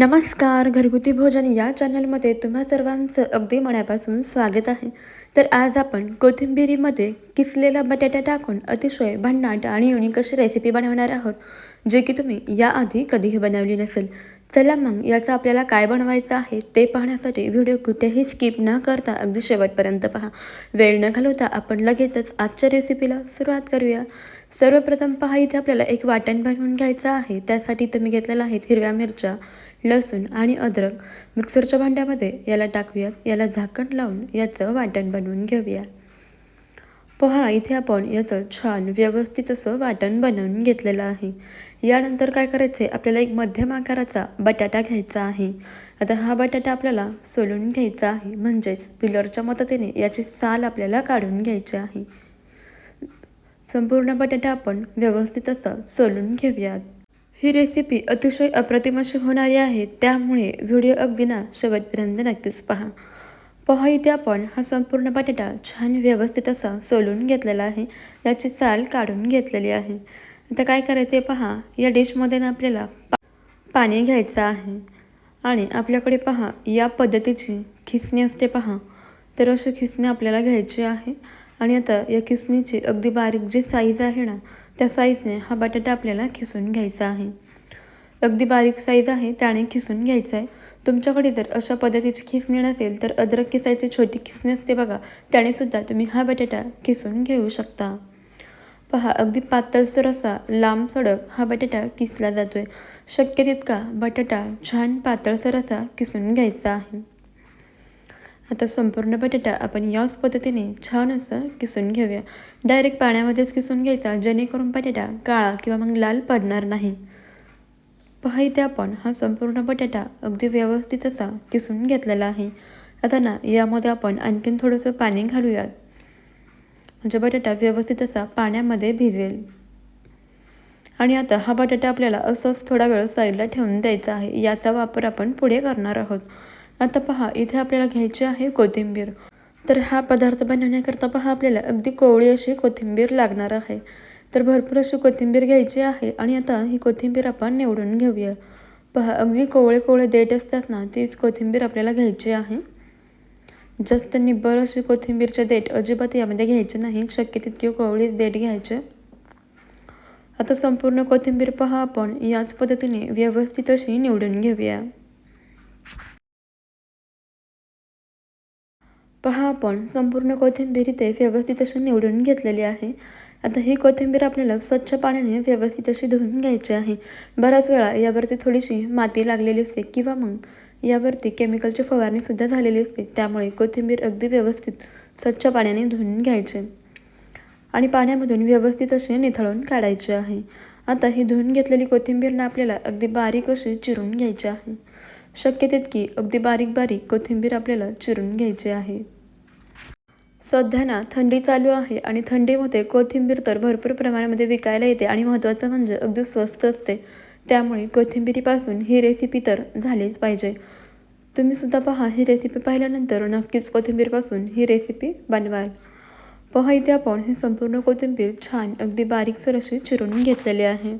नमस्कार घरगुती भोजन या चॅनलमध्ये तुम्हा सर्वांचं अगदी मनापासून स्वागत आहे. तर आज आपण कोथिंबिरीमध्ये किसलेला बटाटा टाकून अतिशय भन्नाट आणि युनिक अशी रेसिपी बनवणार आहोत जे की तुम्ही याआधी कधीही बनवली नसेल. चला मग याचं आपल्याला काय बनवायचं आहे ते पाहण्यासाठी व्हिडिओ कुठेही स्किप न करता अगदी शेवटपर्यंत पहा. वेळ न घालवता आपण लगेचच आजच्या रेसिपीला सुरुवात करूया. सर्वप्रथम पहा इथे आपल्याला एक वाटण बनवून घ्यायचं आहे. त्यासाठी तुम्ही घेतलेला घेतलेलं आहेत हिरव्या मिरच्या लसूण आणि अद्रक मिक्सरच्या भांड्यामध्ये याला टाकूयात. याला झाकण लावून याचं वाटण बनवून घेऊया. पोहा इथे आपण याचं छान व्यवस्थित असं वाटण बनवून घेतलेलं आहे. यानंतर काय करायचं आहे आपल्याला एक मध्यम आकाराचा बटाटा घ्यायचा आहे. आता हा बटाटा आपल्याला सोलून घ्यायचा आहे. म्हणजेच पिलरच्या मदतीने याची साल आपल्याला काढून घ्यायची आहे. संपूर्ण बटाटा आपण व्यवस्थित असं सोलून घेऊयात. ही रेसिपी अतिशय अप्रतिम अशी होणारी आहे त्यामुळे व्हिडिओ अगदी ना शेवटपर्यंत नक्कीच पहा. पहा इथे आपण हा संपूर्ण बटाटा छान व्यवस्थित असा सोलून घेतलेला आहे याची साल काढून घेतलेली आहे. आता काय करायचे पहा या डिशमध्ये ना आपल्याला पा पाणी घ्यायचं आहे. आणि आपल्याकडे पहा या पद्धतीची खिसणी असते पहा. तर अशी खिसणी आपल्याला घ्यायची आहे. आणि आता या किसणीची अगदी बारीक जी साईज आहे ना त्या साईजने हा बटाटा आपल्याला खिसून घ्यायचा आहे. अगदी बारीक साईज आहे त्याने खिसून घ्यायचं आहे तुमच्याकडे जर अशा पद्धतीची खिसणी नसेल तर अद्रक किसायची छोटी खिसणी असते बघा त्याने सुद्धा तुम्ही हा बटाटा खिसून घेऊ शकता. पहा अगदी पातळसर असा लांब सडक हा बटाटा किसला जातोय. शक्य तितका बटाटा छान पातळसर असा किसून घ्यायचा आहे. आता संपूर्ण बटाटा आपण याच पद्धतीने छान असं किसून घेऊया. डायरेक्ट पाण्यामध्येच किसून घ्यायचा जेणेकरून बटाटा काळा किंवा मग लाल पडणार नाही. पहा इथे आपण हा संपूर्ण बटाटा अगदी व्यवस्थित असा किसून घेतलेला आहे. आता ना यामध्ये आपण आणखीन थोडंसं पाणी घालूयात. म्हणजे बटाटा व्यवस्थित असा पाण्यामध्ये भिजेल. आणि आता हा बटाटा आपल्याला असंच थोडा वेळ साईडला ठेवून द्यायचा आहे. याचा वापर आपण पुढे करणार आहोत. आता पहा इथे आपल्याला घ्यायची आहे कोथिंबीर. तर हा पदार्थ बनवण्याकरता पहा आपल्याला अगदी कोवळी अशी कोथिंबीर लागणार आहे. तर भरपूर अशी कोथिंबीर घ्यायची आहे आणि आता ही कोथिंबीर आपण निवडून घेऊया. पहा अगदी कोवळे कोवळे देठ असतात ना तीच कोथिंबीर आपल्याला घ्यायची आहे. जास्त निब्बर अशी कोथिंबीरचे देठ अजिबात यामध्ये घ्यायचे नाही शक्य तितकी कोवळीच देठ घ्यायचे. आता संपूर्ण कोथिंबीर पहा आपण याच पद्धतीने व्यवस्थित अशी निवडून घेऊया. पहा आपण संपूर्ण कोथिंबीर इथे व्यवस्थित अशी निवडून घेतलेली आहे. आता ही कोथिंबीर आपल्याला स्वच्छ पाण्याने व्यवस्थित अशी धुवून घ्यायची आहे. बऱ्याच वेळा यावरती थोडीशी माती लागलेली असते किंवा मग यावरती केमिकलची फवारणीसुद्धा झालेली असते. त्यामुळे कोथिंबीर अगदी व्यवस्थित स्वच्छ पाण्याने धुवून घ्यायचे आणि पाण्यामधून व्यवस्थित असे निथळून काढायचे आहे. आता ही धुवून घेतलेली कोथिंबीरनं आपल्याला अगदी बारीक अशी चिरून घ्यायची आहे. शक्य तितकी अगदी बारीक बारीक कोथिंबीर आपल्याला चिरून घ्यायची आहे. सध्या ना थंडी चालू आहे आणि थंडीमध्ये कोथिंबीर तर भरपूर प्रमाणामध्ये विकायला येते आणि महत्त्वाचं म्हणजे अगदी स्वस्त असते. त्यामुळे कोथिंबिरीपासून ही रेसिपी तर झालीच पाहिजे. तुम्हीसुद्धा पहा ही रेसिपी पाहिल्यानंतर नक्कीच कोथिंबीरपासून ही रेसिपी बनवाल. पहा इथे आपण ही संपूर्ण कोथिंबीर छान अगदी बारीकसर अशी चिरून घेतलेली आहे.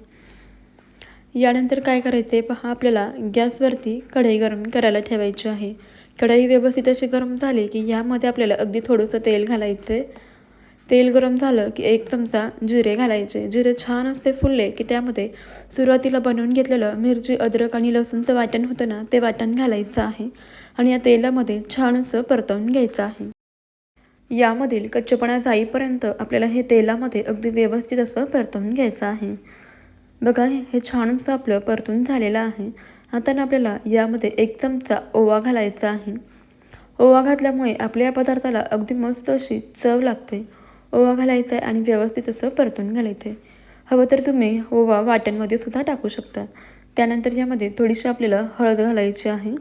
यानंतर काय करायचं आहे पहा आपल्याला गॅसवरती कढई गरम करायला ठेवायची आहे. कढई व्यवस्थित अशी गरम झाली की यामध्ये आपल्याला अगदी थोडंसं तेल घालायचं आहे तेल गरम झालं की एक चमचा जिरे घालायचे. जिरे छान असे फुलले की त्यामध्ये सुरुवातीला बनवून घेतलेलं मिरची अद्रक आणि लसूणचं वाटण होतं ना ते वाटण घालायचं आहे आणि या तेलामध्ये छान असं परतवून घ्यायचं आहे. यामधील कच्चेपणा जाईपर्यंत आपल्याला हे तेलामध्ये अगदी व्यवस्थित असं परतवून घ्यायचं आहे. बघा हे छानसं आपलं परतून झालेलं आहे. आता आपल्याला यामध्ये एक चमचा ओवा घालायचा आहे. ओवा घातल्यामुळे आपल्या या पदार्थाला अगदी मस्त अशी चव लागते. ओवा घालायचा आहे आणि व्यवस्थित असं परतून घालायचं आहे हवं तर तुम्ही ओवा वाट्यांमध्ये सुद्धा टाकू शकता. त्यानंतर यामध्ये थोडीशी आपल्याला हळद घालायची आहे.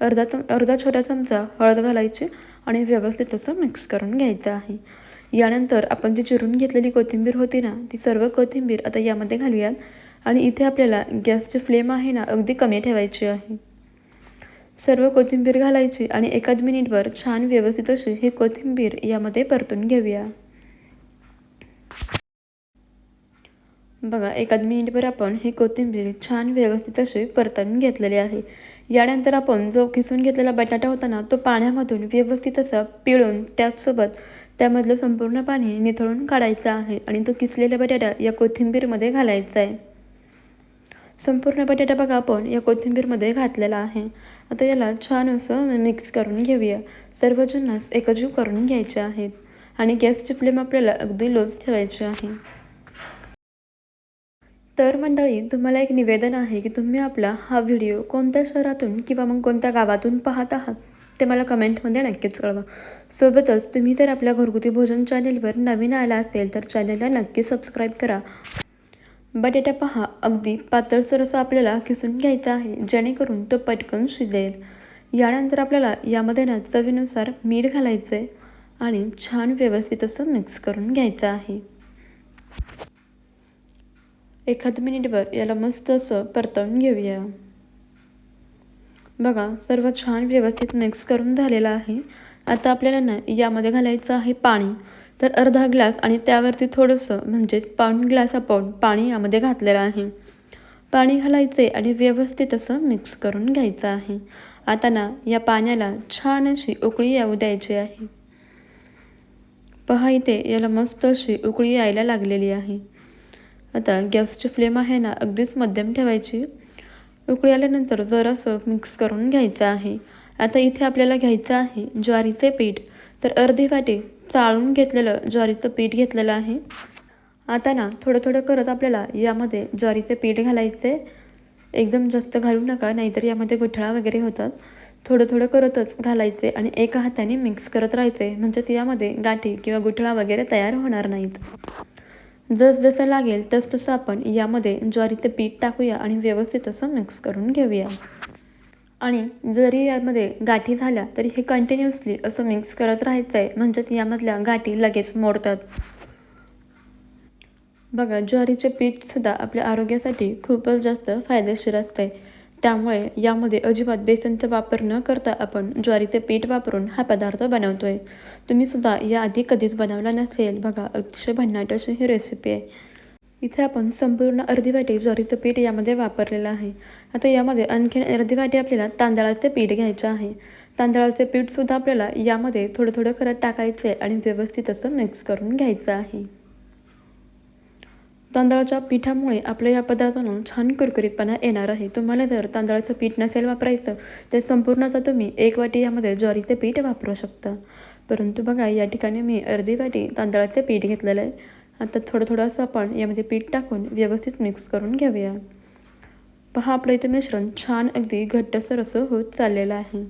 अर्धा चम अर्धा छोटा चमचा हळद घालायची आणि व्यवस्थित असं मिक्स करून घ्यायचं आहे. यानंतर आपण जी चिरून घेतलेली कोथिंबीर होती ना ती सर्व कोथिंबीर आता यामध्ये घालूयात. आणि इथे आपल्याला गॅसची फ्लेम आहे ना अगदी कमी ठेवायची आहे. सर्व कोथिंबीर घालायची आणि एकाद मिनिटभर छान व्यवस्थित अशी ही कोथिंबीर यामध्ये परतून घेऊया. बघा एखाद मिनिटभर आपण ही कोथिंबीर छान व्यवस्थित अशी परतून घेतलेली आहे. यानंतर आपण जो किसून घेतलेला बटाटा होता ना तो पाण्यामधून व्यवस्थित असा पिळून त्याचसोबत त्यामधलं संपूर्ण पाणी निथळून काढायचं आहे आणि तो किसलेला बटाटा या कोथिंबीरमध्ये घालायचा आहे. संपूर्ण बटाटा बघा आपण या कोथिंबीरमध्ये घातलेला आहे. आता याला छान असं मिक्स करून घेऊया. सर्व जिन्नस एकजीव करून घ्यायचे आहेत. आणि गॅसची फ्लेम आपल्याला अगदी लोज ठेवायची आहे. तर मंडळी तुम्हाला एक निवेदन आहे की तुम्ही आपला हा व्हिडिओ कोणत्या शहरातून किंवा मग कोणत्या गावातून पाहत आहात ते मला कमेंटमध्ये नक्कीच कळवा. सोबतच तुम्ही जर आपल्या घरगुती भोजन चॅनेलवर नवीन आला असेल तर चॅनेलला नक्की सबस्क्राईब करा. बटाटा पहा. अगदी पातळसर असा आपल्याला किसून घ्यायचा आहे. जेणेकरून तो पटकन शिजेल. यानंतर आपल्याला यामध्ये ना चवीनुसार मीठ घालायचं आहे आणि छान व्यवस्थित असं मिक्स करून घ्यायचं आहे. एखाद मिनिटभर याला मस्त असं परतवून घेऊया. बघा सर्व छान व्यवस्थित मिक्स करून झालेलं आहे. आता आपल्याला ना यामध्ये घालायचं आहे पाणी. तर अर्धा ग्लास आणि त्यावरती थोडंसं म्हणजेच पाऊण ग्लास आपण पाणी यामध्ये घातलेलं आहे. पाणी घालायचे आणि व्यवस्थित असं मिक्स करून घ्यायचं आहे. आता ना या पाण्याला छान अशी उकळी येऊ द्यायची आहे. पहा इथे याला मस्त अशी उकळी यायला लागलेली आहे. आता गॅसची फ्लेम आहे ना अगदीच मध्यम ठेवायची. उकळी आल्यानंतर जरासं मिक्स करून घ्यायचं आहे. आता इथे आपल्याला घ्यायचं आहे ज्वारीचे पीठ. तर अर्धी वाटी चाळून घेतलेलं ज्वारीचं पीठ घेतलेलं आहे. आता ना थोडं थोडं करत आपल्याला यामध्ये ज्वारीचे पीठ घालायचे एकदम जास्त घालू नका नाहीतर यामध्ये गुठळा वगैरे होतात. थोडं थोडं करतच घालायचे आणि एका हाताने मिक्स करत राहायचे म्हणजेच यामध्ये गाठी किंवा गुठळा वगैरे तयार होणार नाहीत. जसं लागेल तस तसं आपण यामध्ये ज्वारीचं पीठ टाकूया आणि व्यवस्थित असं मिक्स करून घेऊया. आणि जरी यामध्ये गाठी झाल्या तरी हे कंटिन्युअसली असं मिक्स करत राहायचं आहे म्हणजेच यामधल्या गाठी लगेच मोडतात. बघा ज्वारीचे पीठसुद्धा आपल्या आरोग्यासाठी खूपच जास्त फायदेशीर असते त्यामुळे यामध्ये अजिबात बेसनचा वापर न करता आपण ज्वारीचे पीठ वापरून हा पदार्थ बनवतो आहे तुम्हीसुद्धा याआधी कधीच बनवला नसेल बघा अतिशय भन्नाट अशी ही रेसिपी आहे. इथे आपण संपूर्ण अर्धी वाटी ज्वारीचं पीठ यामध्ये वापरलेलं आहे. आता यामध्ये आणखीन अर्धी वाटी आपल्याला तांदळाचे पीठ घ्यायचं आहे. तांदळाचे पीठसुद्धा आपल्याला यामध्ये थोडं थोडं करत टाकायचं आहे आणि व्यवस्थित असं मिक्स करून घ्यायचं आहे. तांदळाच्या पिठामुळे आपल्या या पदार्थांना छान कुरकुरीतपणा येणार आहे. तुम्हाला जर तांदळाचं पीठ नसेल वापरायचं तर संपूर्णतः तुम्ही एक वाटी यामध्ये ज्वारीचे पीठ वापरू शकता. परंतु बघा या ठिकाणी मी अर्धी वाटी तांदळाचे पीठ घेतलेलं आहे. आता थोडं थोडं असं आपण यामध्ये पीठ टाकून व्यवस्थित मिक्स करून घेऊया. पहा आपलं इथे मिश्रण छान अगदी घट्टसर असं होत चाललेलं आहे.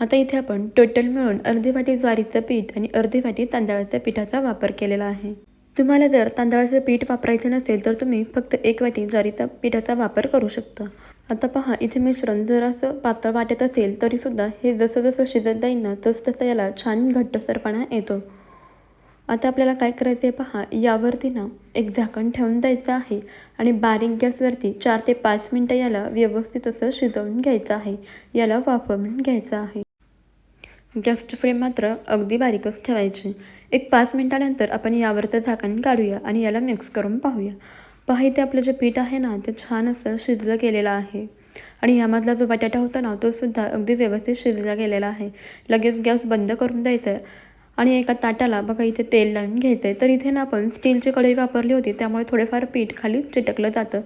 आता इथे आपण टोटल मिळून अर्धी वाटी ज्वारीचं पीठ आणि अर्धी वाटी तांदळाच्या पिठाचा वापर केलेला आहे. तुम्हाला जर तांदळाचं पीठ वापरायचं नसेल तर तुम्ही फक्त एक वाटी ज्वारीचा पिठाचा वापर करू शकता. आता पहा इथे मिश्रण जर असं पातळ वाटत असेल तरीसुद्धा हे जसं जसं शिजत जाईल ना तसं तसं याला छान घट्टसरपणा येतो. आता आपल्याला काय करायचं आहे पहा यावरती ना एक झाकण ठेवून द्यायचं आहे आणि बारीक गॅसवरती चार ते पाच मिनटं याला व्यवस्थित असं शिजवून घ्यायचं आहे. याला वाफवून घ्यायचं आहे. गॅसची फ्लेम मात्र अगदी बारीकच ठेवायची. एक पाच मिनटानंतर आपण यावरचं झाकण काढूया आणि याला मिक्स करून पाहूया. पहा इथे आपलं जे पीठ आहे ना ते छान असं शिजलं गेलेलं आहे. आणि यामधला जो बटाटा होता ना तो सुद्धा अगदी व्यवस्थित शिजला गेलेला आहे. लगेच गॅस बंद करून द्यायचा आहे. आणि एका ताटाला बघा इथे तेल लावून घ्यायचं आहे तर इथे ना आपण स्टीलची कढई वापरली होती त्यामुळे थोडेफार पीठ खाली चिटकलं जातं.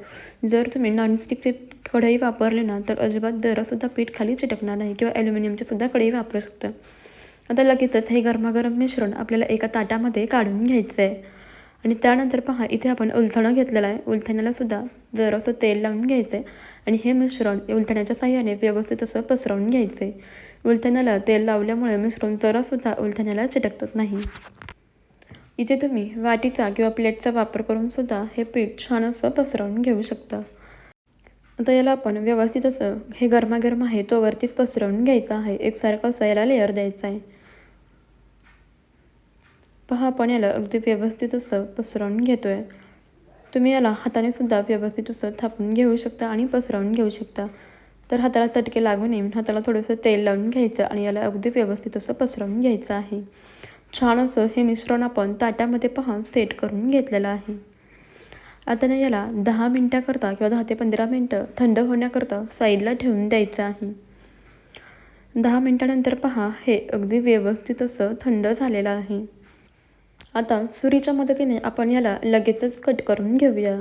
जर तुम्ही नॉनस्टिकची कढई वापरली ना तर अजिबात जरासुद्धा पीठ खाली चिटकणार नाही किंवा ॲल्युमिनियमची सुद्धा कढई वापरू शकता. आता लगेचच हे गरमागरम मिश्रण आपल्याला एका ताटामध्ये काढून घ्यायचं आहे आणि त्यानंतर पहा इथे आपण उलथणं घेतलेलं आहे. उलथण्याला सुद्धा जरासं तेल लावून घ्यायचं आहे आणि हे मिश्रण उलथण्याच्या साह्याने व्यवस्थित असं पसरवून घ्यायचं आहे उलथण्याला तेल लावल्यामुळे मिश्रण जरासुद्धा उलथण्याला चिटकत नाही. इथे तुम्ही वाटीचा किंवा प्लेटचा वापर करून सुद्धा हे पीठ छान असं पसरवून घेऊ शकता. आता याला आपण व्यवस्थित असं हे गरमागरम आहे तो वरतीच पसरवून घ्यायचा आहे. एकसारखं असं याला लेअर द्यायचा आहे. पहा आपण याला अगदी व्यवस्थित असं पसरवून घेतो आहे तुम्ही याला हाताने सुद्धा व्यवस्थित असं थापून घेऊ शकता आणि पसरवून घेऊ शकता. तर हाताला चटके लागू नये हाताला थोडंसं तेल लावून घ्यायचं आणि याला अगदी व्यवस्थित असं पसरवून घ्यायचं आहे. छान असं हे मिश्रण आपण ताटामध्ये पहा सेट करून घेतलेलं आहे. आता ना याला दहा मिनटाकरता किंवा दहा ते पंधरा मिनटं थंड होण्याकरता साईडला ठेवून द्यायचं आहे. दहा मिनटानंतर पहा हे अगदी व्यवस्थित असं थंड झालेलं आहे. आता सुरीच्या मदतीने आपण याला लगेचच कट करून घेऊया.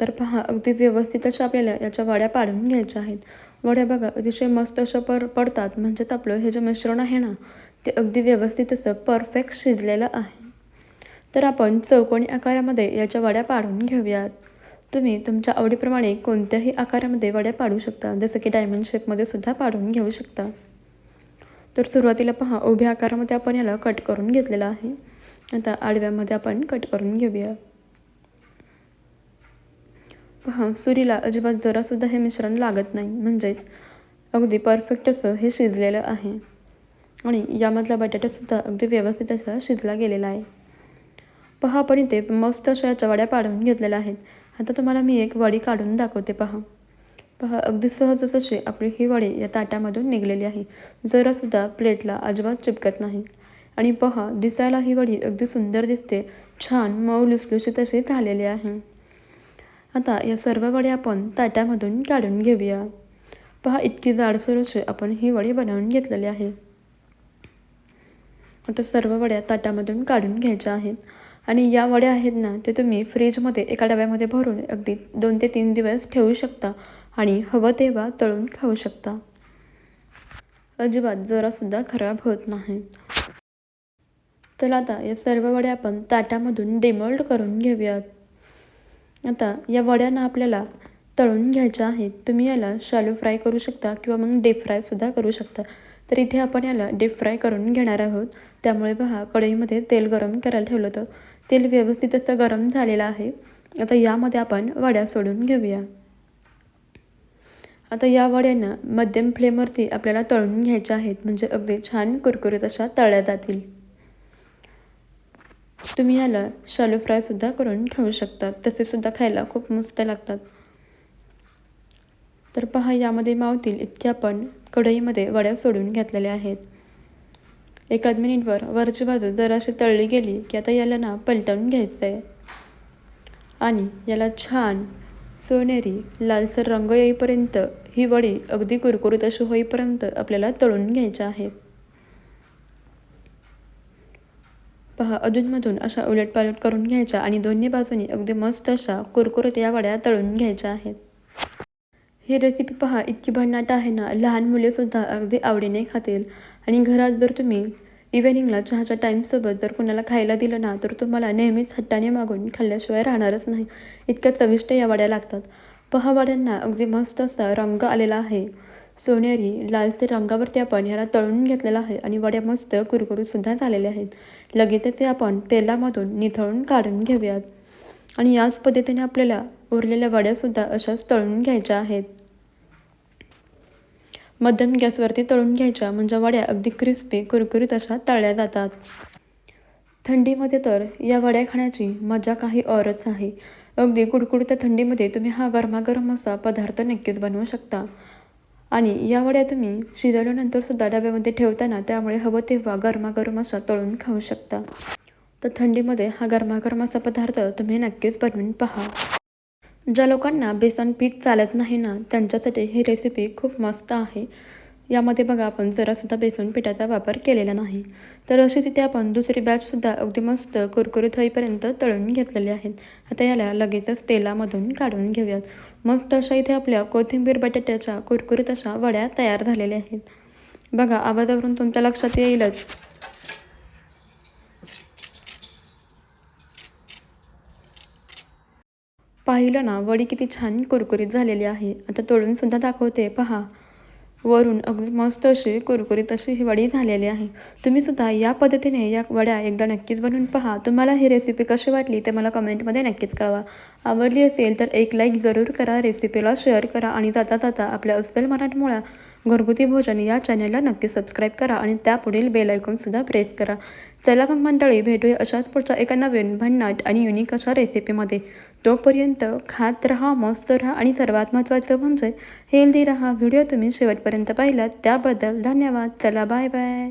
तर पहा अगदी व्यवस्थित अशा आपल्याला याच्या वड्या पाडून घ्यायच्या आहेत. वड्या बघा अतिशय मस्त अशा पर पडतात. म्हणजेच आपलं हे जे मिश्रण आहे ना ते अगदी व्यवस्थित असं परफेक्ट शिजलेलं आहे. तर आपण चौकोनी आकारामध्ये याच्या वड्या पाडून घेऊयात. तुम्ही तुमच्या आवडीप्रमाणे कोणत्याही आकारामध्ये वड्या पाडू शकता. जसं की डायमंड शेपमध्ये सुद्धा पाडून घेऊ शकता. तर सुरुवातीला पहा उभ्या आकारामध्ये आपण याला कट करून घेतलेला आहे. आता आडव्यामध्ये आपण कट करून घेऊया. पहा सुरीला अजिबात जरासुद्धा हे मिश्रण लागत नाही. म्हणजेच अगदी परफेक्ट असं हे शिजलेलं आहे. आणि यामधला बटाटासुद्धा अगदी व्यवस्थित असा शिजला गेलेला आहे. पहा आपण इथे मस्त अशा याच्या वड्या पाडून घेतलेल्या आहेत. आता तुम्हाला मी एक वडी काढून दाखवते पहा. पहा अगदी सहज जशी आपली ही वडी या ताटामधून निघलेली आहे. जरासुद्धा प्लेटला अजिबात चिपकत नाही. आणि पहा दिसायला ही वडी अगदी सुंदर दिसते. छान मऊ लुसलुशीत अशी झालेली आहे. आता या सर्व वड्या आपण ताटामधून काढून घेऊया. पहा इतकी जाडसर अशी आपण ही वडी बनवून घेतलेली आहे. आता सर्व वड्या ताटामधून काढून घ्यायच्या आहेत. आणि या वड्या आहेत ना ते तुम्ही फ्रीजमध्ये एका डब्यामध्ये भरून अगदी दोन ते तीन दिवस ठेवू शकता. आणि हवं तेव्हा तळून खाऊ शकता. अजिबात जरासुद्धा खराब होत नाही. तर आता या सर्व वड्या आपण ताटामधून डेमोल्ड करून घेऊयात. आता या वड्यांना आपल्याला तळून घ्यायच्या आहेत. तुम्ही याला शालो फ्राय करू शकता किंवा मग डीप फ्रायसुद्धा करू शकता. तर इथे आपण याला डीप फ्राय करून घेणार आहोत. त्यामुळे पहा कढईमध्ये तेल गरम करायला ठेवलं होतं. तेल व्यवस्थित असं गरम झालेलं आहे. आता यामध्ये आपण वड्या सोडून घेऊया. आता या वड्यांना मध्यम फ्लेमवरती आपल्याला तळून घ्यायच्या आहेत म्हणजे अगदी छान कुरकुरीत अशा तळल्या जातील. तुम्ही याला शालो फ्रायसुद्धा करून खाऊ शकता. तसेसुद्धा खायला खूप मस्त लागतात. तर पहा यामध्ये मावतील इतके आपण कढईमध्ये वड्या सोडून घेतलेल्या आहेत. एकाद मिनिटवर वरची बाजू जराशी तळली गेली की आता याला ना पलटवून घ्यायचं आहे आणि याला छान सोनेरी लालसर रंग येईपर्यंत ही वडी अगदी कुरकुरीत अशी होईपर्यंत आपल्याला तळून घ्यायच्या आहेत. पहा अधूनमधून अशा उलटपालट करून घ्यायच्या आणि दोन्ही बाजूनी अगदी मस्त अशा कुरकुरीत या वड्या तळून घ्यायच्या आहेत. ही रेसिपी पहा इतकी भन्नाट आहे ना? लहान मुलेसुद्धा अगदी आवडीने खातील. आणि घरात जर तुम्ही इव्हनिंगला चहाच्या टाईमसोबत जर कुणाला खायला दिलं ना तर तुम्हाला नेहमीच हट्टाने मागून खाल्ल्याशिवाय राहणारच नाही. इतक्या चविष्ट या वड्या लागतात. पहावड्यांना अगदी मस्त असा रंग आलेला आहे. सोनेरी लालसे रंगावरती आपण ह्याला तळून घेतलेला आहे आणि वड्या मस्त कुरकुरीतसुद्धा झालेल्या आहेत. लगेचच आपण तेलामधून निथळून काढून घेऊयात. आणि याच पद्धतीने आपल्याला उरलेल्या वड्यासुद्धा अशाच तळून घ्यायच्या आहेत. मध्यम गॅसवरती तळून घ्यायच्या म्हणजे वड्या अगदी क्रिस्पी कुरकुरीत अशा तळल्या जातात. थंडीमध्ये तर या वड्या खाण्याची मजा काही औरच आहे. अगदी कुडकुडत्या थंडीमध्ये तुम्ही हा गरमागरम असा पदार्थ नक्कीच बनवू शकता. आणि या वड्या तुम्ही शिजवल्यानंतरसुद्धा डब्यामध्ये ठेवताना त्यामुळे हवं तेव्हा गरमागरम असा तळून खाऊ शकता. तर थंडीमध्ये हा गरमागरम असा पदार्थ तुम्ही नक्कीच बनवून पहा. ज्या लोकांना बेसन पीठ चालत नाही ना त्यांच्यासाठी ही रेसिपी खूप मस्त आहे. यामध्ये बघा आपण जरासुद्धा बेसन पिठाचा वापर केलेला नाही. तर अशी तिथे आपण दुसरी बॅचसुद्धा अगदी मस्त कुरकुरीत होईपर्यंत तळून घेतलेले आहेत. आता याला लगेचच तेलामधून काढून घेऊयात. मस्त अशा इथे आपल्या कोथिंबीर बटाट्याच्या कुरकुरीत अशा वड्या तयार झालेल्या आहेत. बघा आवाजावरून तुमच्या लक्षात येईलच. पाहिलं ना वडी किती छान कुरकुरीत झालेली आहे. आता तोडूनसुद्धा दाखवते पहा. वरून अगदी मस्त अशी कुरकुरीत अशी ही वडी झालेली आहे. तुम्हीसुद्धा या पद्धतीने या वड्या एकदा नक्कीच बनवून पहा. तुम्हाला ही रेसिपी कशी वाटली ते मला कमेंटमध्ये नक्कीच कळवा. आवडली असेल तर एक लाईक जरूर करा रेसिपीला शेअर करा आणि जाता जाता आपल्या अस्सल मराठमोळा घरगुती भोजन या चॅनलला नक्की सबस्क्राईब करा आणि त्यापुढील बेल आयकॉनसुद्धा प्रेस करा. चला मग मंडळी भेटूया अशाच पुढच्या एका नवीन भन्नाट आणि युनिक अशा रेसिपीमध्ये तोपर्यंत खात राहा मस्त राहा आणि सर्वात महत्त्वाचं म्हणजे हेल्दी राहा. व्हिडिओ तुम्ही शेवटपर्यंत पाहिलात त्याबद्दल धन्यवाद. चला बाय बाय